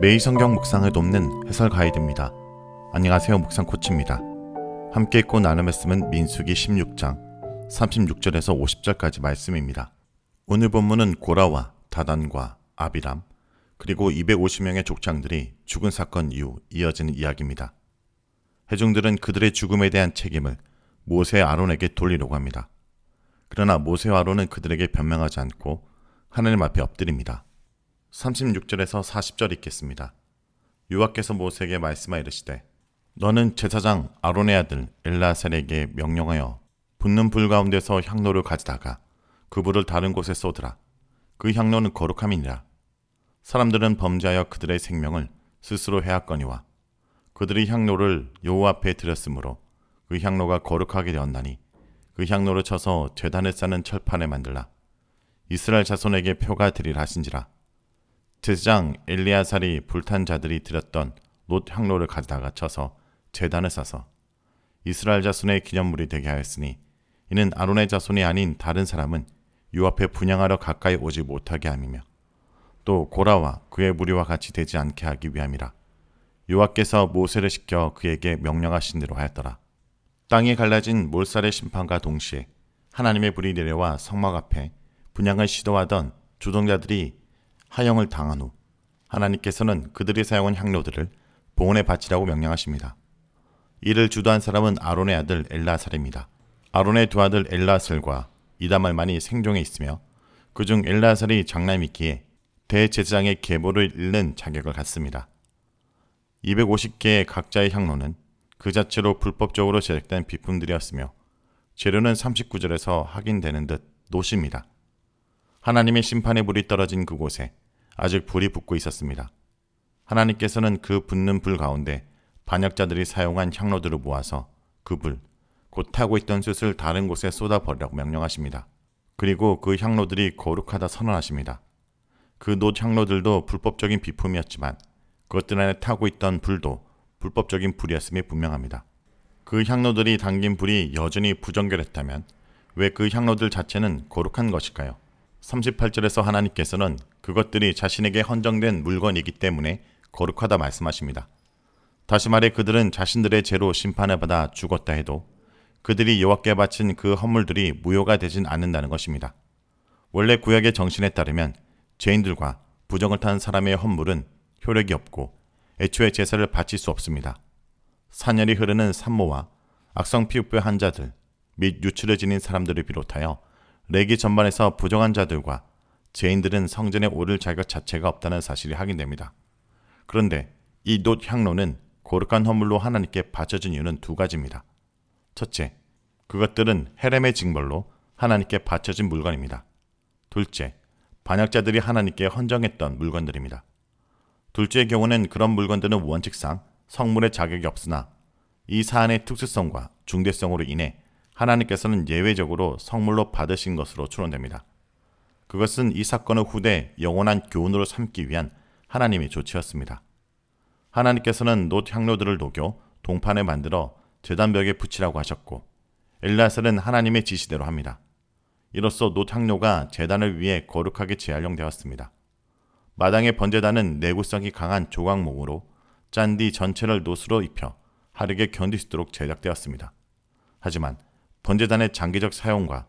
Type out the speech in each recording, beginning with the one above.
매일 성경 묵상을 돕는 해설 가이드입니다. 안녕하세요. 묵상 코치입니다. 함께 읽고 나눌 말씀은 민수기 16장 36절에서 50절까지 말씀입니다. 오늘 본문은 고라와 다단과 아비람 그리고 250명의 족장들이 죽은 사건 이후 이어지는 이야기입니다. 회중들은 그들의 죽음에 대한 책임을 모세 아론에게 돌리려고 합니다. 그러나 모세와 아론은 그들에게 변명하지 않고 하나님 앞에 엎드립니다. 36절에서 40절 읽겠습니다. 유아께서 모세에게 말씀하 이르시되 너는 제사장 아론의 아들 엘라살에게 명령하여 붙는 불 가운데서 향로를 가져다가 그 불을 다른 곳에 쏟으라. 그 향로는 거룩함이니라. 사람들은 범죄하여 그들의 생명을 스스로 해왔거니와 그들이 향로를 여호와 앞에 드렸으므로 그 향로가 거룩하게 되었나니 그 향로를 쳐서 재단을 쌓는 철판에 만들라. 이스라엘 자손에게 표가 되리라 하신지라. 제사장 엘리야살이 불탄 자들이 드렸던 롯 향로를 가져다가 쳐서 재단을 싸서 이스라엘 자손의 기념물이 되게 하였으니 이는 아론의 자손이 아닌 다른 사람은 유 앞에 분양하러 가까이 오지 못하게 함이며 또 고라와 그의 무리와 같이 되지 않게 하기 위함이라 여호와께서 모세를 시켜 그에게 명령하신 대로 하였더라. 땅이 갈라진 몰살의 심판과 동시에 하나님의 불이 내려와 성막 앞에 분양을 시도하던 주동자들이 하영을 당한 후 하나님께서는 그들이 사용한 향로들을 봉헌에 바치라고 명령하십니다. 이를 주도한 사람은 아론의 아들 엘라살입니다. 아론의 두 아들 엘라살과 이다말만이 생존해 있으며 그중 엘라살이 장남이기에 대제사장의 계보를 잃는 자격을 갖습니다. 250개의 각자의 향로는 그 자체로 불법적으로 제작된 비품들이었으며 재료는 39절에서 확인되는 듯 노십니다. 하나님의 심판의 불이 떨어진 그곳에 아직 불이 붙고 있었습니다. 하나님께서는 그 붙는 불 가운데 반역자들이 사용한 향로들을 모아서 그 불, 곧 타고 있던 숯을 다른 곳에 쏟아버리라고 명령하십니다. 그리고 그 향로들이 거룩하다 선언하십니다. 그놋 향로들도 불법적인 비품이었지만 그것들 안에 타고 있던 불도 불법적인 불이었음이 분명합니다. 그 향로들이 당긴 불이 여전히 부정결했다면 왜 그 향로들 자체는 거룩한 것일까요? 38절에서 하나님께서는 그것들이 자신에게 헌정된 물건이기 때문에 거룩하다 말씀하십니다. 다시 말해 그들은 자신들의 죄로 심판을 받아 죽었다 해도 그들이 여호와께 바친 그 헌물들이 무효가 되진 않는다는 것입니다. 원래 구약의 정신에 따르면 죄인들과 부정을 탄 사람의 헌물은 효력이 없고 애초에 제사를 바칠 수 없습니다. 사년이 흐르는 산모와 악성 피부병 환자들 및 유출을 지닌 사람들을 비롯하여 레기 전반에서 부정한 자들과 죄인들은 성전에 오를 자격 자체가 없다는 사실이 확인됩니다. 그런데 이 놋 향로는 거룩한 허물로 하나님께 바쳐진 이유는 두 가지입니다. 첫째, 그것들은 헤렘의 징벌로 하나님께 바쳐진 물건입니다. 둘째, 반역자들이 하나님께 헌정했던 물건들입니다. 둘째의 경우는 그런 물건들은 원칙상 성물의 자격이 없으나 이 사안의 특수성과 중대성으로 인해 하나님께서는 예외적으로 성물로 받으신 것으로 추론됩니다. 그것은 이 사건을 후대 영원한 교훈으로 삼기 위한 하나님의 조치였습니다. 하나님께서는 놋 향로들을 녹여 동판에 만들어 재단벽에 붙이라고 하셨고 엘라셀은 하나님의 지시대로 합니다. 이로써 놋 향로가 재단을 위해 거룩하게 재활용되었습니다. 마당의 번제단은 내구성이 강한 조각목으로 짠뒤 전체를 놋으로 입혀 하르게 있도록 제작되었습니다. 하지만 번제단의 장기적 사용과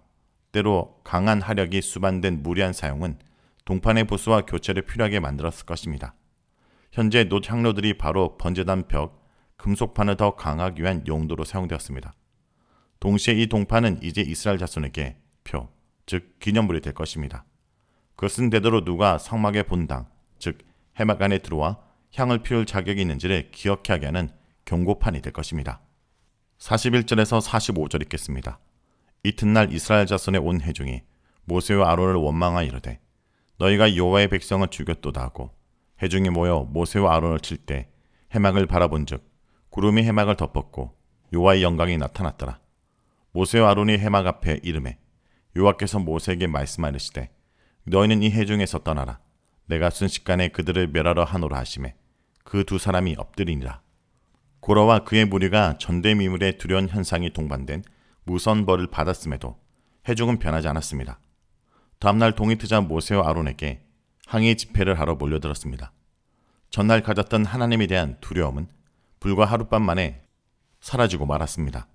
때로 강한 화력이 수반된 무리한 사용은 동판의 보수와 교체를 필요하게 만들었을 것입니다. 현재 놋 향로들이 바로 번제단 벽, 금속판을 더 강하기 위한 용도로 사용되었습니다. 동시에 이 동판은 이제 이스라엘 자손에게 표, 즉 기념물이 될 것입니다. 그것은 되도록 누가 성막의 본당, 즉 해막 안에 들어와 향을 피울 자격이 있는지를 기억해 하게 하는 경고판이 될 것입니다. 41절에서 45절 읽겠습니다. 이튿날 이스라엘 자손의 온 회중이 모세와 아론을 원망하여 이르되 너희가 여호와의 백성을 죽였도다 하고 회중이 모여 모세와 아론을 칠 때 해막을 바라본즉 구름이 해막을 덮었고 여호와의 영광이 나타났더라. 모세와 아론이 해막 앞에 이름에 여호와께서 모세에게 말씀하시되 너희는 이 회중에서 떠나라. 내가 순식간에 그들을 멸하러 하노라 하심에 그 두 사람이 엎드리니라. 고라와 그의 무리가 전대미물의 두려운 현상이 동반된 무선 벌을 받았음에도 해중은 변하지 않았습니다. 다음날 동이트자 모세와 아론에게 항의 집회를 하러 몰려들었습니다. 전날 가졌던 하나님에 대한 두려움은 불과 하룻밤 만에 사라지고 말았습니다.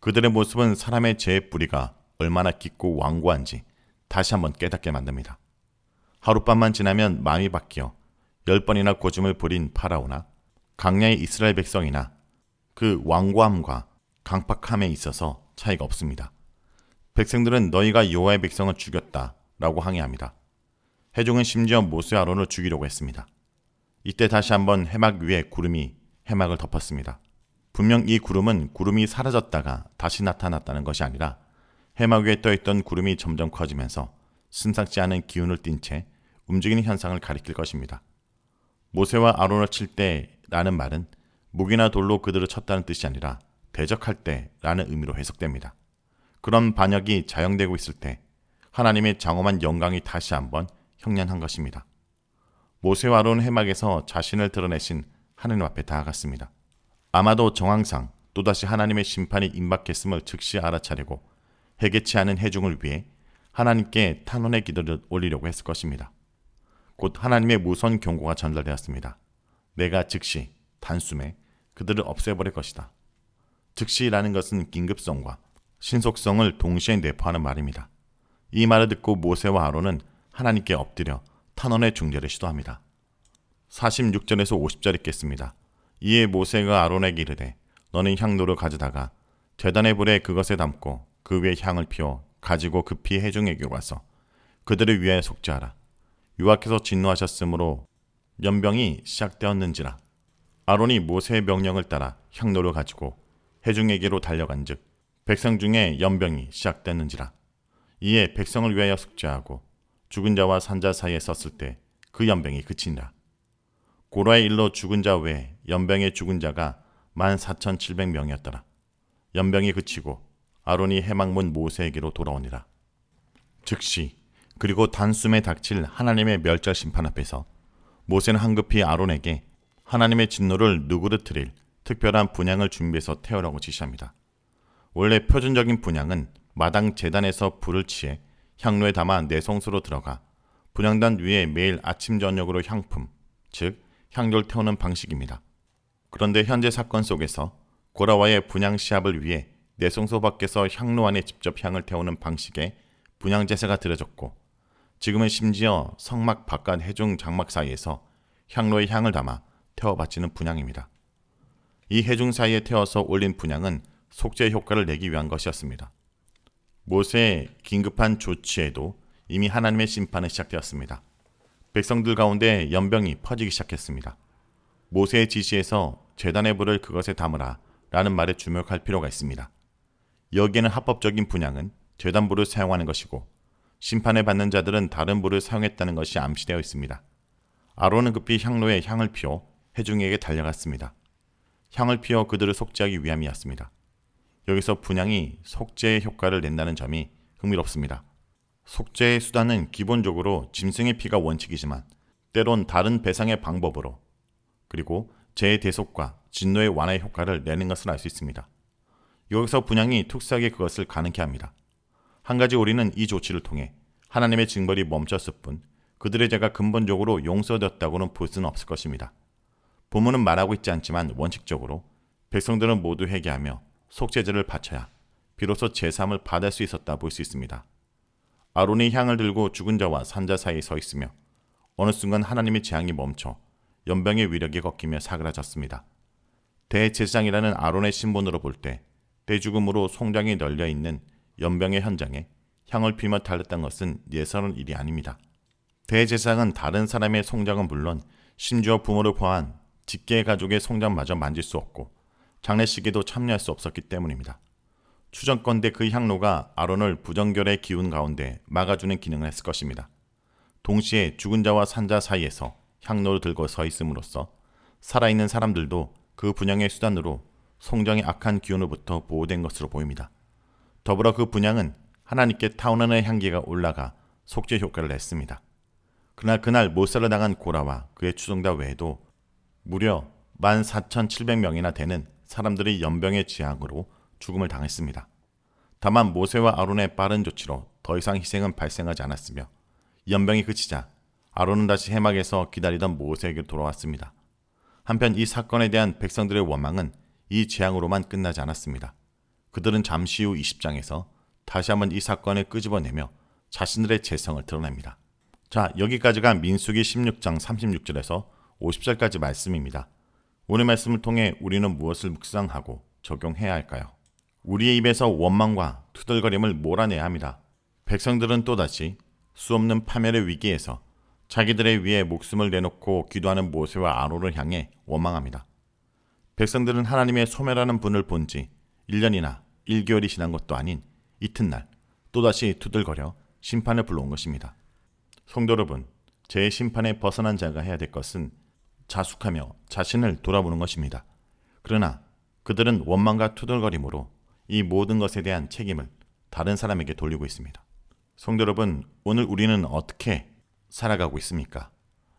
그들의 모습은 사람의 죄의 뿌리가 얼마나 깊고 완고한지 다시 한번 깨닫게 만듭니다. 하룻밤만 지나면 마음이 바뀌어 열 번이나 고집을 부린 파라오나 강야의 이스라엘 백성이나 그 완고함과 강팍함에 있어서 차이가 없습니다. 백성들은 너희가 여호와의 백성을 죽였다 라고 항의합니다. 해종은 심지어 모세 아론을 죽이려고 했습니다. 이때 다시 한번 해막 위에 구름이 해막을 덮었습니다. 분명 이 구름은 구름이 사라졌다가 다시 나타났다는 것이 아니라 해막 위에 떠있던 구름이 점점 커지면서 순삭지 않은 기운을 띤 채 움직이는 현상을 가리킬 것입니다. 모세와 아론을 칠 때 라는 말은 무기나 돌로 그들을 쳤다는 뜻이 아니라 대적할 때 라는 의미로 해석됩니다. 그런 반역이 자영되고 있을 때 하나님의 장엄한 영광이 다시 한번 형련한 것입니다. 모세와 아론 해막에서 자신을 드러내신 하나님 앞에 다가갔습니다. 아마도 정황상 또다시 하나님의 심판이 임박했음을 즉시 알아차리고 해계치 않은 해중을 위해 하나님께 탄원의 기도를 올리려고 했을 것입니다. 곧 하나님의 무선 경고가 전달되었습니다. 내가 즉시 단숨에 그들을 없애버릴 것이다. 즉시라는 것은 긴급성과 신속성을 동시에 내포하는 말입니다. 이 말을 듣고 모세와 아론은 하나님께 엎드려 탄원의 중재를 시도합니다. 46절에서 50절 읽겠습니다. 이에 모세가 아론에게 이르되 너는 향로를 가져다가 재단의 불에 그것에 담고 그 위에 향을 피워 가지고 급히 해중에게 와서 그들을 위하여 속죄하라. 유학해서 진노하셨으므로 연병이 시작되었는지라. 아론이 모세의 명령을 따라 향로를 가지고 해중에게로 달려간즉 백성 중에 연병이 시작됐는지라. 이에 백성을 위하여 속죄하고 죽은 자와 산자 사이에 섰을 때 그 연병이 그친다. 고라의 일로 죽은 자 외에 연병의 죽은 자가 만 사천 칠백 명이었더라. 연병이 그치고 아론이 해망문 모세에게로 돌아오니라. 즉시 그리고 단숨에 닥칠 하나님의 멸절 심판 앞에서 모세는 한급히 아론에게 하나님의 진노를 누구르트릴 특별한 분양을 준비해서 태우라고 지시합니다. 원래 표준적인 분양은 마당 재단에서 불을 치해 향로에 담아 내성소로 들어가 분양단 위에 매일 아침 저녁으로 향품, 즉 향료를 태우는 방식입니다. 그런데 현재 사건 속에서 고라와의 분양 시합을 위해 내성소 밖에서 향로 안에 직접 향을 태우는 방식의 분양 제사가 들여졌고 지금은 심지어 성막 바깥 해중 장막 사이에서 향로에 향을 담아 태워 바치는 분양입니다. 이 해중 사이에 태워서 올린 분양은 속죄 효과를 내기 위한 것이었습니다. 모세의 긴급한 조치에도 이미 하나님의 심판은 시작되었습니다. 백성들 가운데 연병이 퍼지기 시작했습니다. 모세의 지시에서 재단의 불을 그것에 담으라 라는 말에 주목할 필요가 있습니다. 여기에는 합법적인 분양은 재단불을 사용하는 것이고 심판을 받는 자들은 다른 불을 사용했다는 것이 암시되어 있습니다. 아론은 급히 향로에 향을 피워 해중에게 달려갔습니다. 향을 피워 그들을 속죄하기 위함이었습니다. 여기서 분양이 속죄의 효과를 낸다는 점이 흥미롭습니다. 속죄의 수단은 기본적으로 짐승의 피가 원칙이지만 때론 다른 배상의 방법으로 그리고 재의 대속과 진노의 완화의 효과를 내는 것을 알 수 있습니다. 여기서 분양이 특수하게 그것을 가능케 합니다. 한 가지 우리는 이 조치를 통해 하나님의 징벌이 멈췄을 뿐 그들의 죄가 근본적으로 용서되었다고는 볼 수는 없을 것입니다. 본문은 말하고 있지 않지만 원칙적으로 백성들은 모두 회개하며 속죄제를 바쳐야 비로소 제삼을 받을 수 있었다 볼 수 있습니다. 아론이 향을 들고 죽은 자와 산자 사이에 서 있으며 어느 순간 하나님의 재앙이 멈춰 연병의 위력이 꺾이며 사그라졌습니다. 대제사장이라는 아론의 신분으로 볼 때 대죽음으로 송장이 널려 있는 연병의 현장에 향을 피며 달렸던 것은 예사로운 일이 아닙니다. 대제사장은 다른 사람의 송장은 물론 심지어 부모를 포함한 직계 가족의 송장마저 만질 수 없고 장례식에도 참여할 수 없었기 때문입니다. 추정건대 그 향로가 아론을 부정결의 기운 가운데 막아주는 기능을 했을 것입니다. 동시에 죽은 자와 산자 사이에서 향로를 들고 서 있음으로써 살아있는 사람들도 그 분양의 수단으로 송정의 악한 기운으로부터 보호된 것으로 보입니다. 더불어 그 분양은 하나님께 타오르는 향기가 올라가 속죄 효과를 냈습니다. 그날 그날 못살을 당한 고라와 그의 추종자 외에도 무려 14,700명이나 되는 사람들이 연병의 지향으로 죽음을 당했습니다. 다만 모세와 아론의 빠른 조치로 더 이상 희생은 발생하지 않았으며 연병이 그치자 아론은 다시 해막에서 기다리던 모세에게 돌아왔습니다. 한편 이 사건에 대한 백성들의 원망은 이 재앙으로만 끝나지 않았습니다. 그들은 잠시 후 20장에서 다시 한번 이 사건을 끄집어내며 자신들의 재성을 드러냅니다. 자, 여기까지가 민수기 16장 36절에서 50절까지 말씀입니다. 오늘 말씀을 통해 우리는 무엇을 묵상하고 적용해야 할까요? 우리의 입에서 원망과 투덜거림을 몰아내야 합니다. 백성들은 또다시 수없는 파멸의 위기에서 자기들의 위에 목숨을 내놓고 기도하는 모세와 아론을 향해 원망합니다. 백성들은 하나님의 소멸하는 분을 본지 1년이나 1개월이 지난 것도 아닌 이튿날 또다시 투덜거려 심판을 불러온 것입니다. 성도 여러분, 제 심판에 벗어난 자가 해야 될 것은 자숙하며 자신을 돌아보는 것입니다. 그러나 그들은 원망과 투덜거림으로 이 모든 것에 대한 책임을 다른 사람에게 돌리고 있습니다. 성도 여러분, 오늘 우리는 어떻게 살아가고 있습니까?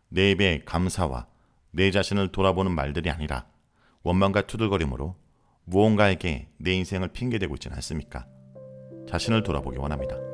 내 입에 감사와 내 자신을 돌아보는 말들이 아니라 원망과 투덜거림으로 무언가에게 내 인생을 핑계대고 있지는 않습니까? 자신을 돌아보기 원합니다.